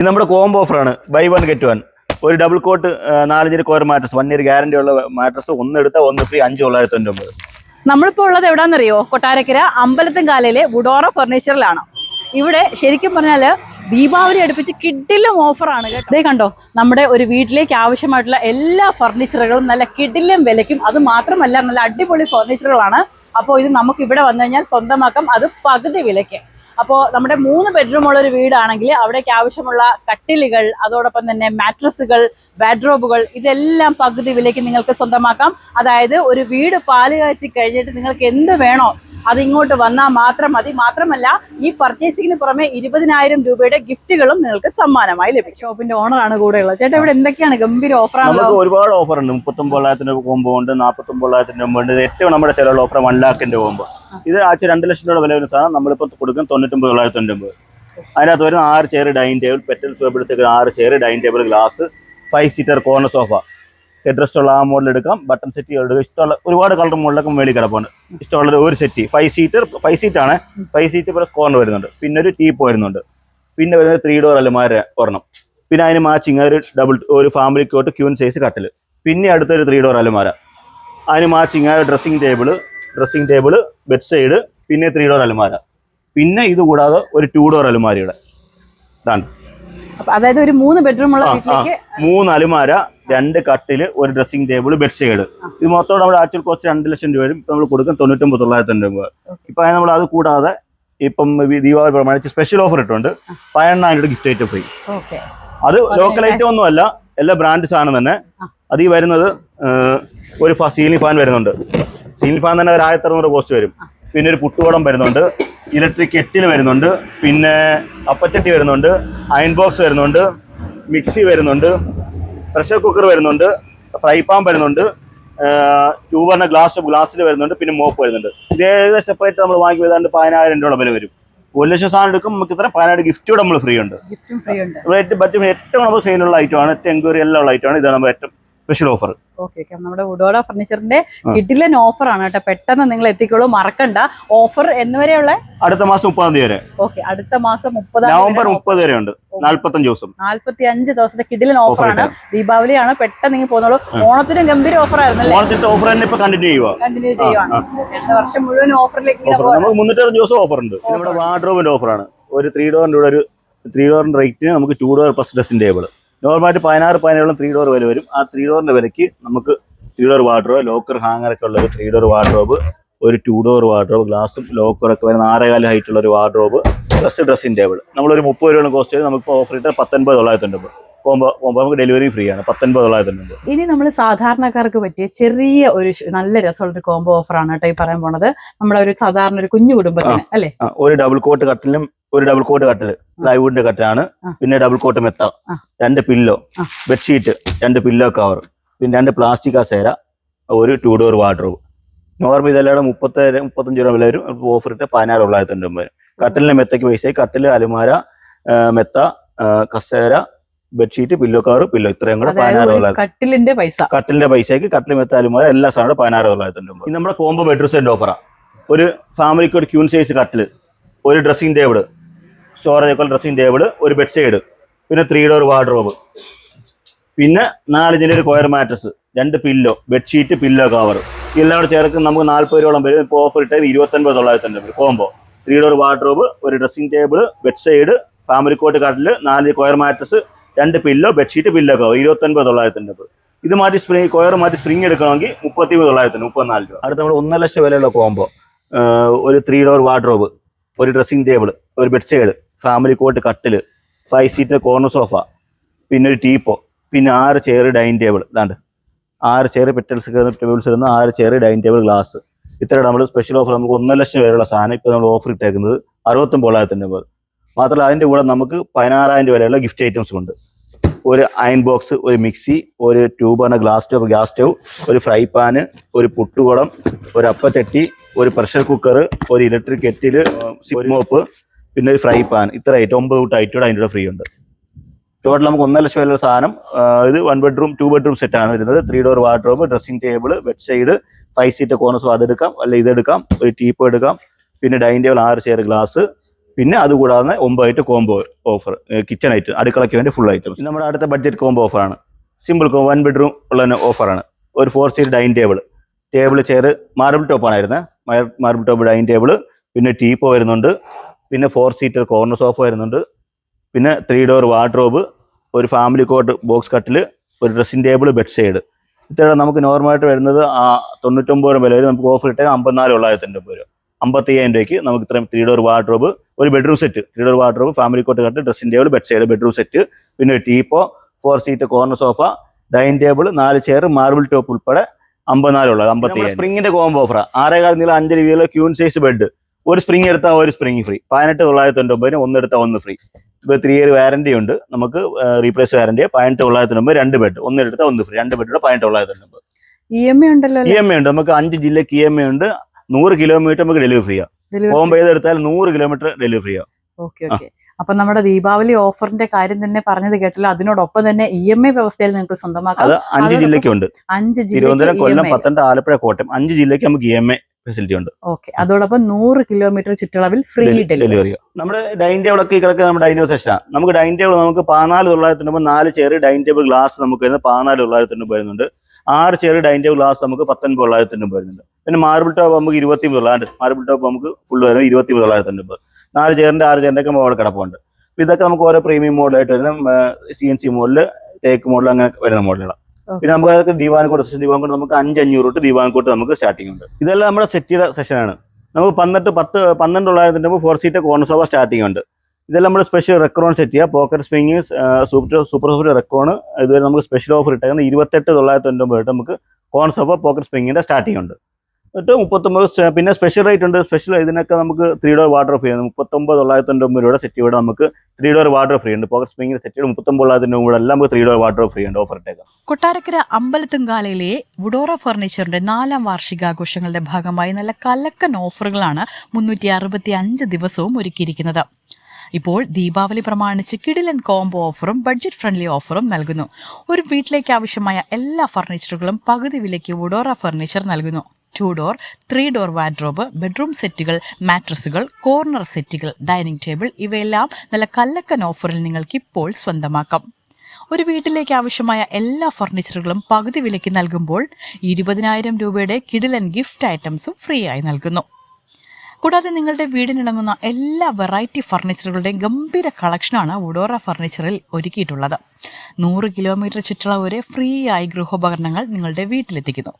ഇത് നമ്മുടെ കോംബോ ഓഫറാണ് ബൈ വൺ ഗെറ്റ് വൺ ഒരു double cot നാലഞ്ചിന് coir mattress one year guarantee ഉള്ള മാട്രസ് ഒന്ന് എടുത്താൽ ഒന്ന് ഫ്രീ അഞ്ച് തൊള്ളായിരത്തി തൊണ്ണൂറ് നമ്മളിപ്പോൾ ഉള്ളത് എവിടാന്നറിയോ? കൊട്ടാരക്കര അമ്പലത്തുംകാലയിലെ വുഡോറ ഫർണിച്ചറിലാണ് ഇവിടെ ശരിക്കും പറഞ്ഞാൽ ദീപാവലി അടുപ്പിച്ച് കിഡിലും ഓഫറാണ് ഇതേ കണ്ടോ നമ്മുടെ ഒരു വീട്ടിലേക്ക് ആവശ്യമായിട്ടുള്ള എല്ലാ ഫർണിച്ചറുകളും നല്ല കിഡിലും വിലയ്ക്കും അത് മാത്രമല്ല നല്ല അടിപൊളി ഫർണിച്ചറുകളാണ് അപ്പോൾ ഇത് നമുക്ക് ഇവിടെ വന്നു കഴിഞ്ഞാൽ സ്വന്തമാക്കാം അത് പകുതി വിലയ്ക്ക്. അപ്പോൾ നമ്മുടെ മൂന്ന് ബെഡ്റൂം ഉള്ള ഒരു വീടാണെങ്കിൽ അവിടേക്ക് ആവശ്യമുള്ള കട്ടിലുകൾ അതോടൊപ്പം തന്നെ മാട്രസുകൾ ബാഡ്രോബുകൾ ഇതെല്ലാം പകുതി വിലയ്ക്ക് നിങ്ങൾക്ക് സ്വന്തമാക്കാം. അതായത് ഒരു വീട് പാൽ കാച്ചി കഴിഞ്ഞിട്ട് നിങ്ങൾക്ക് എന്ത് വേണോ അത് ഇങ്ങോട്ട് വന്നാൽ മാത്രം മതി. മാത്രമല്ല ഈ പർച്ചേസിങ്ങിന് പുറമെ ഇരുപതിനായിരം രൂപയുടെ ഗിഫ്റ്റുകളും നിങ്ങൾക്ക് സമ്മാനമായി ലഭിക്കും. ഷോപ്പിന്റെ ഓണറാണ് കൂടെയുള്ളത് ചേട്ടാ ഇവിടെ എന്തൊക്കെയാണ്? ഗംഭീര ഓഫർ നമുക്ക് ഒരുപാട് ഓഫർ ഉണ്ട്. മുപ്പത്തൊമ്പതിനായിരത്തിന്റെ കോമ്പോ ഉണ്ട് നാൽപ്പത്തൊമ്പതിനായിരത്തിന്റെ കോമ്പോ ഉണ്ട്. ഏറ്റവും നമ്മുടെ ചിലവുള്ള ഓഫർ വൺ ലാഖിന്റെ കോമ്പോ ഇത് ആഴ്ച രണ്ട് ലക്ഷം രൂപ വില വരുന്ന സാധനം നമ്മളിപ്പോൾ കൊടുക്കും തൊണ്ണൂറ്റൊമ്പത് തൊള്ളായിരത്തി തൊണ്ണൂറ്റൊമ്പത് അതിനകത്ത് വരുന്ന ആറ് ചെയർ ഡൈനിങ് ടേബിൾ പെറ്റൽസ് എടുത്തേക്കുന്ന ആറ് chair dining table glass five seater corner sofa head ഉള്ള ആ മോഡൽ എടുക്കാം. ബട്ടൺ സെറ്റ് എടുക്കാം. ഇഷ്ടമുള്ള ഒരുപാട് കളർ മോഡലൊക്കെ മേളിൽ കിടപ്പുണ്ട്. ഇഷ്ടമുള്ള ഒരു set five seater five seat ആണ്. ഫൈവ് സീറ്റ് പ്ലസ് കോർണർ വരുന്നുണ്ട്. പിന്നെ ഒരു ടീപ്പ് വരുന്നുണ്ട്. പിന്നെ വരുന്നത് ത്രീ ഡോർ അലമാര ഒരെണ്ണം. പിന്നെ അതിന് മാച്ചിങ് ഒരു ഡബിൾ ഒരു ഫാമിലി കോട്ട് ക്യൂൻ സൈസ് കട്ടിൽ പിന്നെ അടുത്തൊരു ത്രീ ഡോർ അലമാര. അതിന് matching dressing table dressing table bed side പിന്നെ ത്രീ ഡോർ അലമാര. പിന്നെ ഇത് കൂടാതെ ഒരു ടു ഡോർ അലമാരയുടെ. ഇതാണ് അതായത് ഒരു മൂന്ന് ബെഡ്റൂം ഉള്ള. വീട്ടിലേക്ക് മൂന്ന് അലുമാര രണ്ട് കട്ടിൽ ഒരു ഡ്രസ്സിംഗ് ടേബിൾ ബെഡ് ഇത് മൊത്തം നമ്മുടെ ആക്ച്വൽ കോസ്റ്റ് രണ്ട് ലക്ഷം രൂപ വരും. ഇപ്പൊ നമ്മൾ കൊടുക്കും തൊണ്ണൂറ്റൊമ്പത് തൊള്ളായിരത്തി രൂപ. ഇപ്പൊ നമ്മൾ അത് കൂടാതെ ഇപ്പം ദീപാവലി പ്രമാണിച്ച് സ്പെഷ്യൽ ഓഫർ ഇട്ടുണ്ട് പതിനെണ്ണായിരം രൂപ ഗിഫ്റ്റ് ഐറ്റം ഫ്രീ ഓക്കെ. അത് ലോക്കൽ ഐറ്റം ഒന്നും അല്ല എല്ലാ ബ്രാൻഡ് സാധനം തന്നെ. അത് ഈ വരുന്നത് ഒരു സീലിംഗ് ഫാൻ വരുന്നുണ്ട്. സീലിംഗ് ഫാൻ തന്നെ ഒരു ആയിരത്തി അറുന്നൂറ് കോസ്റ്റ് വരും പിന്നെ ഒരു പുട്ടുകുടം വരുന്നുണ്ട്. ഇലക്ട്രിക് കെറ്റിൽ വരുന്നുണ്ട്. പിന്നെ അപ്പച്ചട്ടി വരുന്നുണ്ട്. അയൺ ബോക്സ് വരുന്നുണ്ട്. മിക്സി വരുന്നുണ്ട്. പ്രഷർ കുക്കർ വരുന്നുണ്ട്. ഫ്രൈ പാൻ വരുന്നുണ്ട്. ട്യൂബറിന്റെ ഗ്ലാസ് ഗ്ലാസ്സിൽ വരുന്നുണ്ട്. പിന്നെ മോപ്പ് വരുന്നുണ്ട്. ഇത് ഏകദേശം സെപ്പറേറ്റ് നമ്മൾ വാങ്ങി ഏതാണ്ട് പതിനായിരം രൂപ വില വരും. ഒരു ലക്ഷം സാധനം എടുക്കും നമുക്ക് ഇത്ര പതിനായിരം ഗിഫ്റ്റ് കൂടെ നമ്മൾ ഫ്രീ ഉണ്ട്. ഗിഫ്റ്റും ഫ്രീ ഉണ്ട്. റേറ്റ് ബഡ്ജറ്റ് ഏറ്റവും നമ്മൾ സെയിലുള്ള ഐറ്റമാണ് ഏറ്റവും എൻക്വയറി എല്ലാം ഉള്ള ഐറ്റമാണ് ഇതാണ് നമ്മൾ ഏറ്റവും സ്പെഷ്യൽ ഓഫർ. ഓക്കെ നമ്മുടെ വുഡോഡ ഫർണിച്ചറിന്റെ കിഡിലൻ ഓഫർ ആണ് കേട്ടോ. പെട്ടെന്ന് നിങ്ങൾ എത്തിക്കോളൂ. മറക്കണ്ട. ഓഫർ എന്നുവരെയുള്ള അടുത്ത മാസം മുപ്പതാം തീയതി വരെ. ഓക്കെ അടുത്ത മാസം മുപ്പതാം നവംബർ മുപ്പത് വരെ ഉണ്ട്. നാല്പത്തഞ്ച് ദിവസം. നാല്പത്തി അഞ്ച് ദിവസത്തെ കിഡിലൻ ഓഫറാണ്. ദീപാവലി ദീപാവലിയാണ്. പെട്ടെന്ന് നിങ്ങൾ പോകുന്നുള്ളൂ ഓണത്തിനും ഗംഭീര ഓഫർ ആയിരുന്നു ഓണത്തിന്റെ ഓഫർ തന്നെ ഇപ്പൊ കണ്ടിന്യൂ ചെയ്യുക കണ്ടിന്യൂ ചെയ്യുവാണ്. രണ്ട് വർഷം മുഴുവൻ ഓഫറിലേക്ക് ഓഫർ. നമുക്ക് മുന്നൂറ്ററുപത് ദിവസം ഓഫർ ഉണ്ട്. നമ്മുടെ വാർഡ്രോബിന്റെ ഓഫറാണ്. ഒരു ത്രീ ഡോറിന്റെ കൂടെ ഒരു ത്രീ ഡോറിന്റെ റേറ്റിന് നമുക്ക് two door plus dressing table നോർമലായിട്ട് പതിനാറ് പതിനേഴോളം ത്രീ ഡോർ വില വരും. ആ ത്രീ ഡോറിന്റെ വിലയ്ക്ക് നമുക്ക് three door wardrobe locker hanger ഒക്കെ ഉള്ള ഒരു ത്രീ ഡോർ വാർഡ്രോബ് ഒരു ടു ഡോർ വാർഡ്രോബ് ഗ്ലാസും ലോക്കറൊക്കെ വരുന്ന ആറേകാൽ ഹൈറ്റ് ഉള്ള ഒരു വാർഡ്രോബ് പ്ലസ് ഡ്രസ്സിംഗ് ടേബിൾ നമ്മളൊരു മുപ്പത് രൂപയാണ് കോസ്റ്റ് വരും. നമുക്ക് ഓഫർ ഇട്ട് പത്തൊൻപത് തൊള്ളായിരത്തി ഒൻപത് നമുക്ക് ഡെലിവറി ഫ്രീ ആണ്. പത്തൊൻപത് തൊള്ളായിരത്തി തൊണ്ണൂറ് ഇനി നമ്മൾ സാധാരണക്കാർക്ക് പറ്റിയ ചെറിയ ഒരു നല്ല രസമുള്ള ഒരു കോംബോ ഓഫറാണ് കേട്ടോ ഈ പറയാൻ പോണത്. നമ്മളൊരു സാധാരണ ഒരു കുഞ്ഞു കുടുംബത്തിന് അല്ലേ? ഒരു ഡബിൾ കോട്ട് കട്ടിലും ഒരു ഡബിൾ കോട്ട് കട്ടിൽ പ്ലൈവുഡിന്റെ കട്ടാണ് പിന്നെ ഡബിൾ കോട്ട് മെത്ത രണ്ട് പില്ലോ ബെഡ്ഷീറ്റ് രണ്ട് പില്ലോ കവർ പിന്നെ രണ്ട് പ്ലാസ്റ്റിക് കസേര ഒരു ടു ഡോർ വാർഡ്രോബ് നോർമൽ ഇതെല്ലാം മുപ്പത്തി മുപ്പത്തഞ്ച് രൂപ വില വരും ഓഫർ ഇട്ട് പതിനാറ് തൊള്ളായിരത്തി തൊണ്ണൂറ് കട്ടിലിന് മെത്തയ്ക്ക് പൈസ കട്ടിൽ അലുമാര മെത്ത കസേര ബെഡ്ഷീറ്റ് പില്ലോ കവർ പില്ലോ ഇത്രയും കൂടെ പതിനാറ് തൊള്ളായിരത്തി കട്ടിലിന്റെ പൈസ. കട്ടിലിന്റെ പൈസയ്ക്ക് കട്ടിൽ മെത്ത അലുമാര എല്ലാ സാധനവും പതിനാറ് തൊള്ളായിരത്തി തൊണ്ണൂറ് ഇത് നമ്മുടെ കോംബോ ബെഡ്റൂം സെന്റ് ഓഫറാണ് ഒരു ഫാമിലിക്ക് ഒരു ക്യൂൺ സൈസ് കട്ടിൽ ഒരു ഡ്രസ്സിംഗ് ടേബിൾ സ്റ്റോറേജ് ഒക്കെ ഡ്രസ്സിംഗ് ടേബിൾ ഒരു ബെഡ് സൈഡ് പിന്നെ ത്രീ ഡോർ വാർഡ്രോബ് പിന്നെ നാലിഞ്ചിന്റെ ഒരു കോയർ മാട്രസ് രണ്ട് പില്ലോ ബെഡ്ഷീറ്റ് പില്ലോ കവർ എല്ലാം കൂടെ ചേർത്ത് നമുക്ക് നാല്പത് രൂപയോളം വരും. ഇപ്പോൾ ഓഫർ ഇട്ടത് ഇരുപത്തൊൻപത് തൊള്ളായിരത്തി അൻപത് കോംബോ ത്രീ ഡോർ വാർഡ്രോബ് ഒരു dressing table bed side family cot കട്ടിൽ നാല് കോയർ മാട്രസ് രണ്ട് പില്ലോ ബെഡ്ഷീറ്റ് പില്ലോ കവർ ഇരുപത്തൊൻപത് തൊള്ളായിരത്തി അൻപത് ഇത് മാറ്റി സ്പ്രിങ് കൊയർ മാറ്റി സ്പ്രിങ് എടുക്കണമെങ്കിൽ മുപ്പത്തി തൊള്ളായിരത്തി മുപ്പത്തിനാല് രൂപ. അടുത്ത നമ്മൾ ഒന്നര ലക്ഷം വിലയുള്ള കോംബോ ഒരു ത്രീ ഡോർ വാർഡ്രോബ് ഒരു ഡ്രസ്സിംഗ് ടേബിൾ ഒരു ബെഡ് സൈഡ് ഫാമിലി കോട്ട് കട്ടിൽ. ഫൈവ് സീറ്റിന്റെ കോർണർ സോഫ പിന്നെ ഒരു ടീപ്പോ. പിന്നെ ആറ് ചെയർ ഡൈനിങ് ടേബിൾ ഇതാണ്ട്. ആറ് ചെയർ പെറ്റൽസ് ടേബിൾസ് വരുന്ന ആറ് ചെയർ ഡൈനിങ് ടേബിൾ ഗ്ലാസ് ഇത്രയാണ് നമ്മൾ സ്പെഷ്യൽ ഓഫർ നമുക്ക് ഒന്നര ലക്ഷം വരെയുള്ള സാധനം ഇപ്പോൾ നമ്മൾ ഓഫർ ഇട്ടേക്കുന്നത് അറുപത്തൊമ്പതായിരത്തി അൻപത് മാത്രമല്ല അതിന്റെ കൂടെ നമുക്ക് പതിനാറായിരം രൂപ വരെയുള്ള ഗിഫ്റ്റ് ഐറ്റംസ് ഉണ്ട്. ഒരു അയൺ ബോക്സ് ഒരു മിക്സി ഒരു ട്യൂബാണ് ഗ്ലാസ് സ്റ്റവ് ഗ്യാസ് സ്റ്റവ് ഒരു ഫ്രൈ പാന് ഒരു പുട്ടുകുടം ഒരു അപ്പച്ചട്ടി ഒരു പ്രഷർ കുക്കർ ഒരു ഇലക്ട്രിക് കെറ്റിൽ മോപ്പ് പിന്നെ ഒരു ഫ്രൈ പാൻ ഇത്ര ഐറ്റം ഒമ്പത് തൊട്ട് ഐറ്റം അതിന്റെ കൂടെ ഫ്രീ ഉണ്ട്. ടോട്ടൽ നമുക്ക് ഒന്നര ലക്ഷം വില സാധനം ഇത് one bedroom two bedroom set ആണ് വരുന്നത്. Three door wardrobe dressing table bed side five seat corners അതെടുക്കാം. അല്ല ഇതെടുക്കാം. ഒരു ടീപ്പ് എടുക്കാം. പിന്നെ ഡൈനിങ് ടേബിൾ ആറ് ചെയർ ഗ്ലാസ് പിന്നെ അതുകൂടാതെ ഒമ്പതായിട്ട് കോംബോ ഓഫർ കിച്ചൺ ഐറ്റം അടുക്കളയ്ക്ക് വേണ്ടി ഫുൾ ഐറ്റംസ് നമ്മുടെ അടുത്ത ബഡ്ജറ്റ് കോംബോ ഓഫറാണ് സിമ്പിൾ വൺ ബെഡ്റൂം ഉള്ള ഓഫറാണ് ഒരു four seat dining table table chair marble ടോപ്പാണ് വരുന്നത് മാർബിൾ ടോപ്പ് ഡൈനിങ് ടേബിൾ പിന്നെ ടീപ്പോ വരുന്നുണ്ട്. പിന്നെ ഫോർ സീറ്റർ കോർണർ സോഫ വരുന്നുണ്ട്. പിന്നെ ത്രീ ഡോർ വാർഡ്രോബ് ഒരു ഫാമിലി കോട്ട് ബോക്സ് കട്ടിൽ ഒരു ഡ്രസ്സിംഗ് ടേബിൾ ബെഡ് സൈഡ് ഇത്രയാണ് നമുക്ക് നോർമലായിട്ട് വരുന്നത്. ആ തൊണ്ണൂറ്റൊമ്പത് രൂപ വില നമുക്ക് ഓഫർ ഇട്ടാൽ അമ്പത്തിനാല് തൊള്ളായിരത്തി രൂപ വരും. അമ്പത്തി അയ്യായിരം രൂപയ്ക്ക് നമുക്ക് ഇത്രയും ത്രീ ഡോർ വാർഡ്രോബ് ഒരു bedroom set three door wardrobe family cot cut dressing table bed side bedroom set പിന്നെ ഒരു teapoy four seat corner sofa dining table നാല് ചെയർ മാർബിൾ ടോപ്പ് ഉൾപ്പെടെ അമ്പത്തിനാലുള്ളത് അമ്പത്തി സ്പ്രിങ്ങിന്റെ കോംബോ ഓഫർ ആറേകാൽ നീളം അഞ്ചര വീലോ ക്യൂൺ സൈസ് ബെഡ് ഒരു സ്പ്രിങ് എടുത്താൽ ഒരു സ്പ്രിങ് ഫ്രീ പതിനെട്ട് തൊള്ളായിരത്തി ഒൻപതിന് ഒന്ന് എടുത്താൽ ഒന്ന് ഫ്രീ ഇപ്പോൾ ത്രീ ഇയർ വാറന്റി ഉണ്ട്. നമുക്ക് റീപ്ലേസ് വാറന്റി പതിനെട്ട് തൊള്ളായിരത്തി ഒൻപത് രണ്ട് ബെഡ് ഒന്ന് എടുത്താൽ ഒന്ന് ഫ്രീ രണ്ട് ബെഡ് പതിനെട്ട് തൊള്ളായിരത്തി ഒൻപത് ഇ എം ഐ ഉണ്ടല്ലോ ഇ എം ഐ ഉണ്ട്. നമുക്ക് അഞ്ച് ജില്ലയ്ക്ക് ഇ എം ഐ ഉണ്ട്. നൂറ് കിലോമീറ്റർ നമുക്ക് ഡെലിവറി ചെയ്യാം ഹോം ചെയ്തെടുത്താൽ നൂറ് കിലോമീറ്റർ ഡെലിവറി ചെയ്യാം ഓക്കെ ഓക്കെ അപ്പൊ നമ്മുടെ ദീപാവലി ഓഫറിന്റെ കാര്യം തന്നെ പറഞ്ഞത് കേട്ടല്ലോ. അതിനോടൊപ്പം തന്നെ ഇ എം ഐ വ്യവസ്ഥയിൽ നിങ്ങൾക്ക് സ്വന്തമാക്കാം. അഞ്ച് ജില്ലയ്ക്കുണ്ട് അഞ്ച് തിരുവനന്തപുരം കൊല്ലം ജില്ല പത്തനംതിട്ട ആലപ്പുഴ കോട്ടയം. അഞ്ച് ജില്ലയ്ക്ക് നമുക്ക് ഇ എം ഐ ഫെസിലിറ്റി ഉണ്ട് ഓക്കെ. അതോടൊപ്പം നൂറ് കിലോമീറ്റർ ചുറ്റളവിൽ ഫ്രീ ഡെലിവറി. നമ്മുടെ ഡൈനിങ് ടേബിൾ ഒക്കെ കിടക്കുക കിടക്കുന്ന നമ്മുടെ ഡൈനിങ് സെഷനാണ് നമുക്ക് ഡൈനിങ് ടേബിൾ നമുക്ക് പതിനാല് തൊള്ളായിരത്തി രൂപ നാല് ചെയർ ഡൈനിങ് ടേബിൾ ഗ്ലാസ് നമുക്ക് വരുന്നത് പതിനാല് തൊള്ളായിരത്തി രൂപ വരുന്നുണ്ട്. ആറ് ചെയർ ഡൈനിങ് ടേബിൾ ഗ്ലാസ് നമുക്ക് പത്തൊൻപത് തൊള്ളായിരത്തി രൂപ വരുന്നുണ്ട്. പിന്നെ മാർബിൾ ടോപ്പ് നമുക്ക് ഇരുപത്തി തൊള്ളായിരം മാർബിൾ ടോപ്പ് നമുക്ക് ഫുൾ വരുന്നത് ഇരുപത്തി തൊള്ളായിരത്തി രൂപ നാല് ചെയറിന്റെ ആറ് ചെയറിന്റെ ഒക്കെ മോഡൽ കിടപ്പുണ്ട്. ഇതൊക്കെ നമുക്ക് ഓരോ പ്രീമിയം മോഡലായിട്ട് വരുന്ന സി എൻ സി മോഡൽ തേക്ക് മോഡൽ അങ്ങനെ വരുന്ന മോഡലുകളാണ്. പിന്നെ നമുക്ക് അതൊക്കെ ദിവാൻകോട്ട് സെഷൻ ദിവാൻകോട്ട് നമുക്ക് അഞ്ച് അഞ്ഞൂറ് തൊട്ട് ദിവാൻകോട്ട് നമുക്ക് സ്റ്റാർട്ടിംഗ് ഉണ്ട്. ഇതെല്ലാം നമ്മുടെ സെറ്റ് ചെയ്ത സെഷനാണ് നമുക്ക് പന്ത്രണ്ട് പത്ത് പന്ത്രണ്ട് തൊള്ളായിരത്തി ഫോർ സീറ്റ് സോഫ സ്റ്റാർട്ടിംഗ് ഉണ്ട്. ഇതെല്ലാം നമ്മൾ സ്പെഷ്യൽ റെക്കോൺ സെറ്റ് ചെയ്യുക. Pocket spring super super super റെക്കോൺ ഇതുവരെ നമുക്ക് സ്പെഷ്യൽ ഓഫർ ഇട്ടേക്കുന്നത് ഇരുപത്തെട്ട് തൊള്ളായിരത്തി തൊണ്ണൂറ് തൊട്ട് നമുക്ക് കോൺസോഫ സോഫ പോക്കറ്റ് സ്പ്രിങ്ങിന്റെ സ്റ്റാർട്ടിംഗ് ഉണ്ട്. എന്നിട്ട് മുപ്പത്തൊമ്പത് പിന്നെ സ്പെഷ്യൽ റേറ്റ് ഉണ്ട്. സ്പെഷ്യൽ ഇതിനൊക്കെ നമുക്ക് ത്രീ ഡോർ വാട്ടർ ഫ്രീ ആണ്. മുപ്പത്തൊമ്പത് തൊള്ളായിരത്തി തൊണ്ണൂറ് രൂപയുടെ സെറ്റ് ഇവിടെ നമുക്ക് ത്രീ ഡോർ വാട്ടർ ഫ്രീ ഉണ്ട്. പോക്കറ്റ് സ്പ്രിങ്ങിന്റെ സെറ്റ് മുപ്പത്തൊമ്പത് തൊള്ളായിരത്തി എല്ലാം നമുക്ക് ത്രീ ഡോർ വാട്ടർ ഫ്രീ ഉണ്ട് ഓഫർ ഇട്ടേക്കാം. കൊട്ടാരക്കര അമ്പലത്തുംകാലയിലെ വുഡോറ ഫർണിച്ചറിന്റെ നാലാം വാർഷികാഘോഷങ്ങളുടെ ഭാഗമായി നല്ല കലക്കൻ ഓഫറുകളാണ് മുന്നൂറ്റി അറുപത്തി അഞ്ച് ദിവസവും ഒരുക്കിയിരിക്കുന്നത്. ഇപ്പോൾ ദീപാവലി പ്രമാണിച്ച് കിടിലൻ കോംബോ ഓഫറും ബഡ്ജറ്റ് ഫ്രണ്ട്ലി ഓഫറും നൽകുന്നു. ഒരു വീട്ടിലേക്ക് ആവശ്യമായ എല്ലാ ഫർണിച്ചറുകളും പകുതി വിലയ്ക്ക് വുഡോറ ഫർണിച്ചർ നൽകുന്നു. Two door three door wardrobe bedroom സെറ്റുകൾ മാട്രസുകൾ കോർണർ സെറ്റുകൾ ഡൈനിങ് ടേബിൾ ഇവയെല്ലാം നല്ല കല്ലക്കൻ ഓഫറിൽ നിങ്ങൾക്ക് ഇപ്പോൾ സ്വന്തമാക്കാം. ഒരു വീട്ടിലേക്ക് ആവശ്യമായ എല്ലാ ഫർണിച്ചറുകളും പകുതി വിലയ്ക്ക് നൽകുമ്പോൾ ഇരുപതിനായിരം രൂപയുടെ കിഡിലൻ ഗിഫ്റ്റ് ഐറ്റംസും ഫ്രീ ആയി നൽകുന്നു. കൂടാതെ നിങ്ങളുടെ വീടിനിണങ്ങുന്ന എല്ലാ വെറൈറ്റി ഫർണിച്ചറുകളുടെയും ഗംഭീര കളക്ഷനാണ് വുഡോറ ഫർണിച്ചറിൽ ഒരുക്കിയിട്ടുള്ളത്. നൂറ് കിലോമീറ്റർ ചുറ്റളവ് വരെ ഫ്രീ ആയി ഗൃഹോപകരണങ്ങൾ നിങ്ങളുടെ വീട്ടിലെത്തിക്കുന്നു.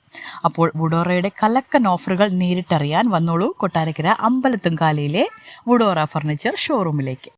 അപ്പോൾ വുഡോറയുടെ കലക്കൻ ഓഫറുകൾ നേരിട്ടറിയാൻ വന്നോളൂ. കൊട്ടാരക്കര അമ്പലത്തുംകാലയിലെ വുഡോറ ഫർണിച്ചർ ഷോറൂമിലേക്ക്